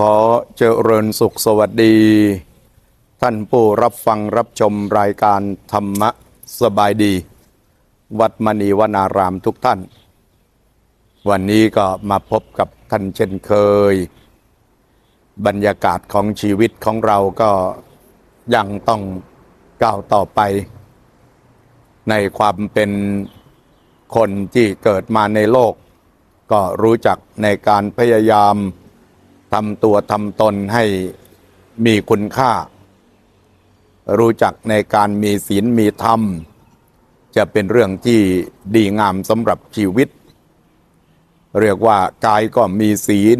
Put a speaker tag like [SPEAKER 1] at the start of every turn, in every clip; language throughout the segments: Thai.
[SPEAKER 1] ขอเจริญสุขสวัสดี ท่านผู้รับฟังรับชมรายการธรรมะสบายดี วัดมณีวนารามทุกท่าน วันนี้ก็มาพบกับท่านเช่นเคย บรรยากาศของชีวิตของเราก็ยังต้องก้าวต่อไป ในความเป็นคนที่เกิดมาในโลก ก็รู้จักในการพยายาม ทำตัวทำตนให้มีคุณค่า รู้จักในการมีศีลมีธรรม จะเป็นเรื่องที่ดีงามสำหรับชีวิต เรียกว่ากายก็มีศีล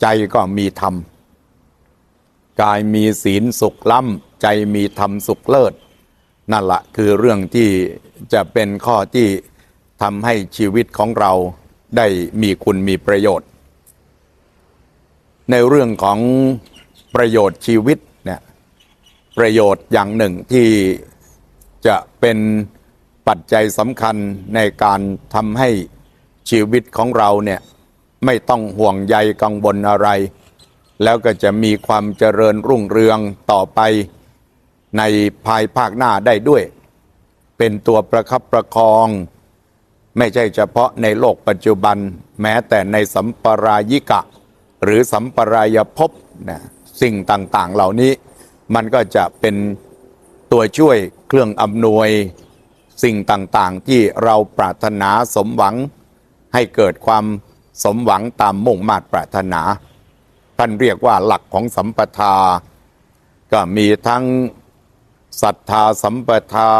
[SPEAKER 1] ใจก็มีธรรม กายมีศีลสุขล้ำใจมีธรรมสุขเลิศ นั่นละคือเรื่องที่จะเป็นข้อที่ทำให้ชีวิตของเราได้มีคุณมีประโยชน์ ในเรื่องของประโยชน์ชีวิตเนี่ยประโยชน์อย่างหนึ่งที่จะเป็นปัจจัยสำคัญในการทำให้ชีวิตของเราเนี่ยไม่ต้องห่วงใยกังวลอะไร แล้วก็จะมีความเจริญรุ่งเรืองต่อไปในภายภาคหน้าได้ด้วย เป็นตัวประคับประคอง ไม่ใช่เฉพาะในโลกปัจจุบัน แม้แต่ในสัมปรายิกะ หรือสัมปรายภพนะสิ่งต่างๆ เหล่านี้ มันก็จะเป็นตัวช่วยเครื่องอำนวยสิ่งต่างๆ ที่เราปรารถนาสมหวังให้เกิดความสมหวังตามมุ่งมาตรปรารถนา ท่านเรียกว่าหลักของสัมปทา ก็มีทั้งศรัทธาสัมปทา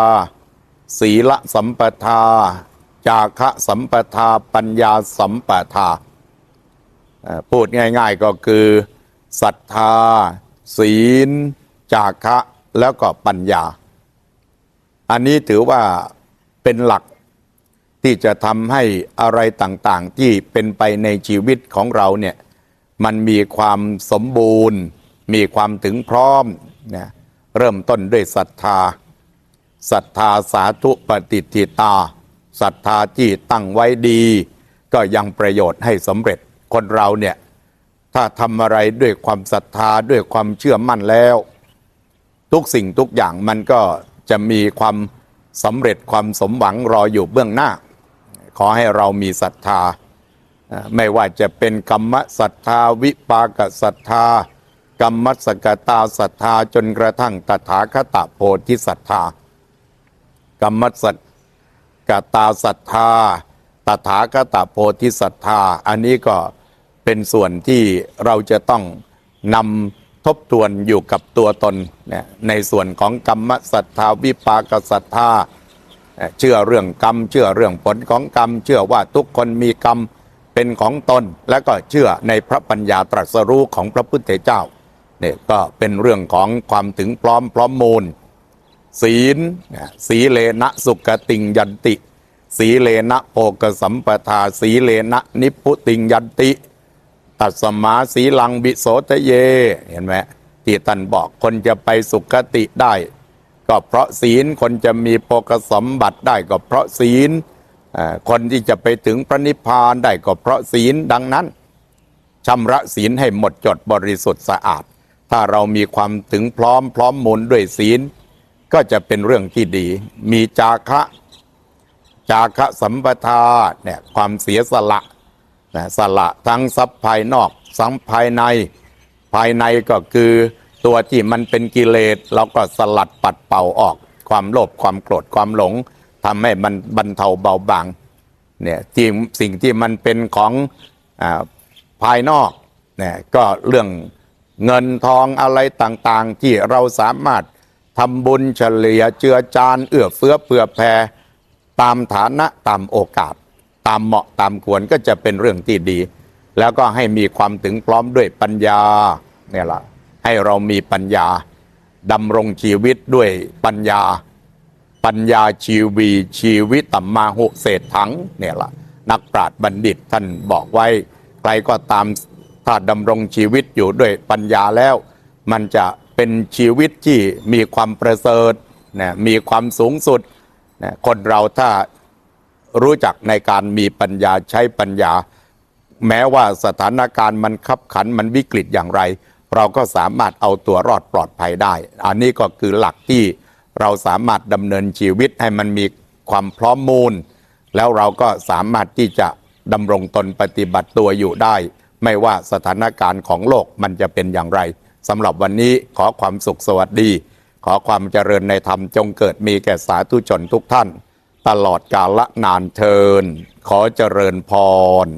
[SPEAKER 1] ศีลสัมปทา จาคะสัมปทา ปัญญาสัมปทาเอ่อ พูดง่าย ๆก็คือศรัทธา ศีล จาคะแล้วก็ปัญญา อันนี้ถือว่าเป็นหลักที่จะทำให้อะไรต่างๆ ที่เป็นไปในชีวิตของเราเนี่ยมันมีความสมบูรณ์ มีความถึงพร้อมนะเริ่มต้นด้วยศรัทธาศรัทธาสาธุปฏิทิตาศรัทธาที่ตั้งไว้ดี ก็ยังประโยชน์ให้สำเร็จ คนเราเนี่ย ถ้าทำอะไรด้วยความศรัทธาด้วยความเชื่อมั่นแล้ว ทุกสิ่งทุกอย่างมันก็จะมีความสำเร็จความสมหวังรออยู่เบื้องหน้า ขอให้เรามีศรัทธา ไม่ว่าจะเป็นกรรมศรัทธาวิปากศรัทธากรรมสกตาศรัทธาจนกระทั่งตถาคตโพธิศรัทธากรรมสกตาศรัทธาตถาคตโพธิศรัทธา อันนี้ก็ เป็นส่วนที่เราจะต้องนำทบทวนอยู่กับตัวตนในส่วนของกรรมศรัทธาวิปากศรัทธาเชื่อเรื่องกรรม เชื่อเรื่องผลของกรรม เชื่อว่าทุกคนมีกรรมเป็นของตน และก็เชื่อในพระปัญญาตรัสรู้ของพระพุทธเจ้าเนี่ยก็เป็นเรื่องของความถึงพร้อมพร้อมมูล ศีลสีเลนะสุกติงยันติ สีเลนะโภกสัมปทา สีเลนะนิพพุติงยันติ ตัดสมาสีลังบิโสทะเย เห็นไหมที่ท่านบอกคนจะไปสุคติได้ ก็เพราะศีลคนจะมีโภกสมบัติได้ก็เพราะศีลคนที่จะไปถึงพระนิพพานได้ก็เพราะศีลดังนั้นชำระศีลให้หมดจดบริสุทธิ์สะอาด ถ้าเรามีความถึงพร้อมพร้อมมูลด้วยศีล ก็จะเป็นเรื่องที่ดี มีจาคะ จาคะสัมปทาเนี่ยความเสียสละ สละทั้งทรัพย์ภายนอกทรัพย์ภายในภายในก็คือตัวที่มันเป็นกิเลสเราก็สลัดปัดเป่าออกความโลภความโกรธความหลงทำให้มันบรรเทาเบาบางเนี่ยที่สิ่งที่มันเป็นของอภายนอกเนี่ยก็เรื่องเงินทองอะไรต่างๆ ที่เราสามารถทำบุญเฉลี่ยเจือจานเอื้อเฟื้อเผื่อแผ่ตามฐานะตามโอกาส ตามเหมาะตามควรก็จะเป็นเรื่องที่ดี แล้วก็ให้มีความถึงพร้อมด้วยปัญญาเนี่ยละให้เรามีปัญญาดำรงชีวิตด้วยปัญญา ปัญญาชีวีชีวิตตัมมาหุเศษถังเนี่ยละนักปราชญ์บัณฑิตท่านบอกไว้ใครก็ตามถ้าดำรงชีวิตอยู่ด้วยปัญญาแล้ว มันจะเป็นชีวิตที่มีความประเสริฐนะมีความสูงสุดนะคนเราถ้า รู้จักในการมีปัญญาใช้ปัญญา แม้ว่าสถานการณ์มันขับขันมันวิกฤตอย่างไร เราก็สามารถเอาตัวรอดปลอดภัยได้ อันนี้ก็คือหลักที่เราสามารถดำเนินชีวิตให้มันมีความพร้อมมูล แล้วเราก็สามารถที่จะดำรงตนปฏิบัติตัวอยู่ได้ ไม่ว่าสถานการณ์ของโลกมันจะเป็นอย่างไรสำหรับวันนี้ขอความสุขสวัสดี ขอความเจริญในธรรมจงเกิดมีแก่สาธุชนทุกท่าน ตลอดกาลนานเทิน ขอเจริญพร